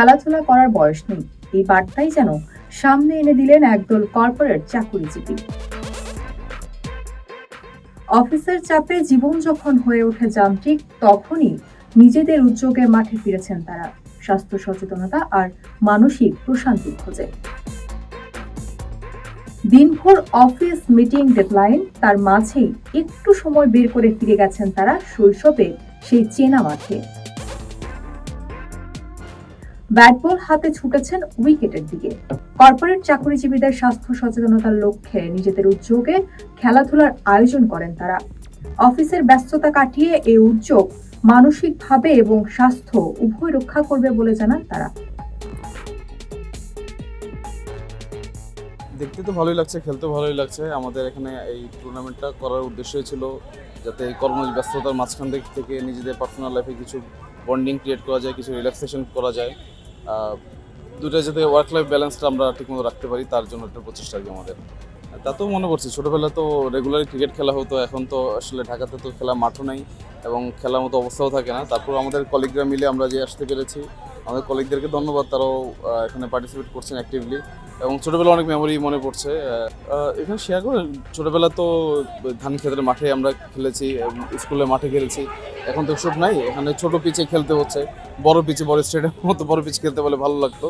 খেলাধুলা করার বয়স নেই। এই বার্তাই যেন সামনে এনে দিলেন একদল কর্পোরেট চাকুরিজীবী। অফিসের চাপে জীবন যখন হয়ে ওঠে যান্ত্রিক, তখনই নিজেদের উদ্যোগে মাঠে ফিরেছেন তারা। স্বাস্থ্য সচেতনতা আর মানসিক প্রশান্তি খোঁজে। দিনভর অফিস মিটিং ডেডলাইন, তার মাঝেই একটু সময় বের করে ফিরে গেছেন তারা শৈশবে সেই চেনা মাঠে। ব্যাট বল হাতে ছুটেছেন উইকেটের দিকে। কর্পোরেট চাকরিজীবীদের স্বাস্থ্য সচেতনতার লক্ষ্যে নিজেদের উদ্যোগে খেলাধুলার আয়োজন করেন তারা। অফিসের ব্যস্ততা কাটিয়ে এই উদ্যোগ মানসিকভাবে এবং স্বাস্থ্য উভয় রক্ষা করবে বলে জানান তারা। দেখতে তো ভালোই লাগছে, খেলতে ভালোই লাগছে। আমাদের এখানে এই টুর্নামেন্টটা করার উদ্দেশ্যই ছিল যাতে এই কর্ম ব্যস্ততার মাঝখান থেকে নিজেদের পার্সোনাল লাইফে কিছু বন্ডিং ক্রিয়েট করা যায়, কিছু রিল্যাক্সেশন করা যায়। দুটো যাতে ওয়ার্ক লাইফ ব্যালেন্সটা আমরা ঠিকমতো রাখতে পারি, তার জন্য একটা প্রচেষ্টা আর কি আমাদের। তা তো মনে করছি ছোটোবেলা তো রেগুলারই ক্রিকেট খেলা হতো, এখন তো আসলে ঢাকাতে তো খেলা মাঠও নেই এবং খেলার মতো অবস্থাও থাকে না। তারপর আমাদের কলিগরা মিলে আমরা যে আসতে পেরেছি আমাদের কলিগদেরকে ধন্যবাদ, তারাও এখানে পার্টিসিপেট করছেন অ্যাক্টিভলি এবং ছোটোবেলা অনেক মেমোরি মনে পড়ছে। এখানে শেয়ার করে ছোটোবেলা তো ধান ক্ষেতের মাঠে আমরা খেলেছি স্কুলে মাঠে খেলেছি, এখন তো সব নাই, এখানে ছোট পিচে খেলতে হচ্ছে, বড় পিচে বড় স্টেডিয়াম মতো বড় পিচ খেলতে বলে ভালো লাগতো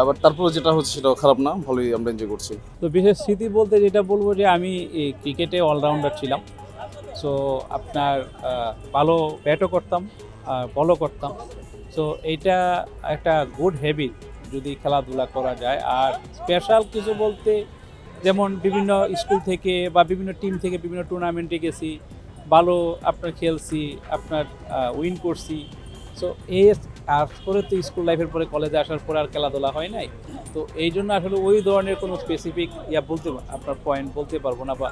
আবার তারপরে যেটা হচ্ছে সেটাও খারাপ না, ভালোই আমরা এনজয় করছি। তো বিশেষ স্মৃতি বলতে যেটা বলব যে আমি ক্রিকেটে অলরাউন্ডার ছিলাম সো আপনার ভালো ব্যাটও করতাম বলও করতাম সো এইটা একটা গুড হ্যাবিট যদি খেলাধুলা করা যায়। আর স্পেশাল কিছু বলতে, যেমন বিভিন্ন স্কুল থেকে বা বিভিন্ন টিম থেকে বিভিন্ন টুর্নামেন্টে গেছি, ভালো আপনার খেলছি, আপনার উইন করছি। সো এই পরে তো স্কুল লাইফের পরে কলেজে আসার পরে আর খেলাধুলা হয় নাই। তো এই জন্য আসলে ওই ধরনের কোনো স্পেসিফিক ইয়া বলতে আপনার পয়েন্ট বলতে পারব না বা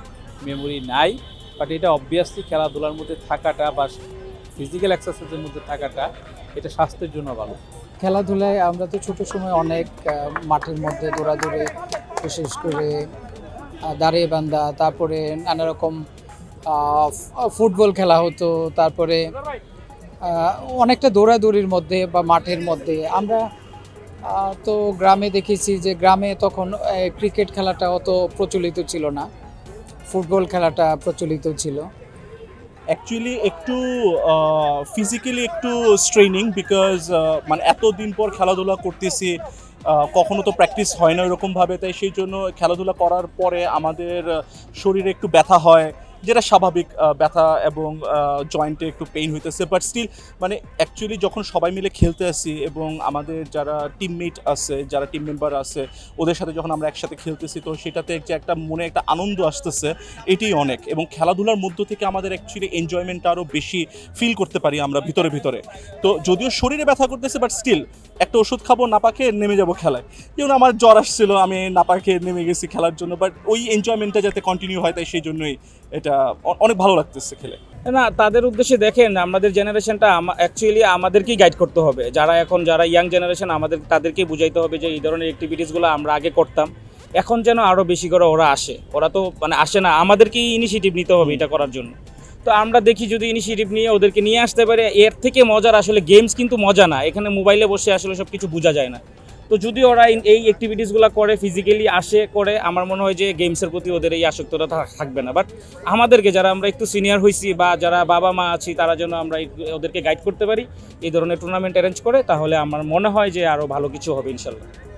মেমোরি নাই। বাট এটা অবভিয়াসলি খেলাধুলার মধ্যে থাকাটা বা ফিজিক্যাল এক্সারসাইজের মধ্যে থাকাটা এটা স্বাস্থ্যের জন্য ভালো। খেলাধুলায় আমরা তো ছোট সময় অনেক মাঠের মধ্যে দৌড়াদৌড়ি, বিশেষ করে দাঁড়িয়ে বান্ধা তারপরে নানা রকম ফুটবল খেলা হতো, তারপরে অনেকটা দৌড়াদৌড়ির মধ্যে বা মাঠের মধ্যে। আমরা তো গ্রামে দেখেছি যে গ্রামে তখন ক্রিকেট খেলাটা অত প্রচলিত ছিল না, ফুটবল খেলাটা প্রচলিত ছিল। অ্যাকচুয়ালি একটু ফিজিক্যালি একটু স্ট্রেনিং বিকজ মানে এতদিন পর খেলাধুলা করতেছি কখনো তো প্র্যাকটিস হয় না এরকমভাবে তাই সেই জন্য খেলাধুলা করার পরে আমাদের শরীরে একটু ব্যথা হয় যেটা স্বাভাবিক ব্যথা এবং জয়েন্টে একটু পেইন হইতেছে বাট স্টিল মানে অ্যাকচুয়ালি যখন সবাই মিলে খেলতে আসি এবং আমাদের যারা টিমমেট আছে, যারা টিম মেম্বার আছে, ওদের সাথে যখন আমরা একসাথে খেলতেছি, তো সেটাতে যে একটা মনে একটা আনন্দ আসতেছে, এটাই অনেক। এবং খেলাধুলার মধ্য থেকে আমাদের অ্যাকচুয়ালি এনজয়মেন্টটা আরও বেশি ফিল করতে পারি আমরা ভিতরে ভিতরে। তো যদিও শরীরে ব্যথা করতেছে বাট স্টিল একটা ওষুধ খাব নাপা খেয়ে নেমে যাব খেলায়। যেমন আমার জ্বর আসছিল, আমি নাপা খেয়ে নেমে গেছি খেলার জন্য বাট ওই এনজয়মেন্টটা যাতে কন্টিনিউ হয়, তাই সেই জন্যই এটা অ- অনেক ভালো লাগতেছে খেলে। না, তাদের উদ্দেশ্যে দেখেন, আমাদের জেনারেশনটা অ্যাকচুয়ালি আমাদেরকেই গাইড করতে হবে। যারা এখন, যারা ইয়াং জেনারেশন আমাদের, তাদেরকেই বুঝাইতে হবে যে এই ধরনের অ্যাক্টিভিটিসগুলো আমরা আগে করতাম। এখন যেন আরও বেশি করে ওরা আসে। ওরা তো মানে আসে না, আমাদেরকেই ইনিশিয়েটিভ নিতে হবে এটা করার জন্য। তো আমরা দেখি যদি ইনিশিয়েটিভ নিয়ে ওদেরকে নিয়ে আসতে পারে, এর থেকে মজার আসলে গেমস কিন্তু মজা না। এখানে মোবাইলে বসে আসলে সব কিছু বোঝা যায় না। তো যদি ওরা এই অ্যাক্টিভিটিসগুলো করে ফিজিক্যালি আসে, করে, আমার মনে হয় যে গেমসের প্রতি ওদের এই আসক্তটা থাকবে না। বাট আমাদেরকে যারা আমরা একটু সিনিয়র হয়েছি বা যারা বাবা মা আছি, তারা যেন আমরা ওদেরকে গাইড করতে পারি, এই ধরনের টুর্নামেন্ট অ্যারেঞ্জ করে, তাহলে আমার মনে হয় যে আরও ভালো কিছু হবে, ইনশাল্লাহ।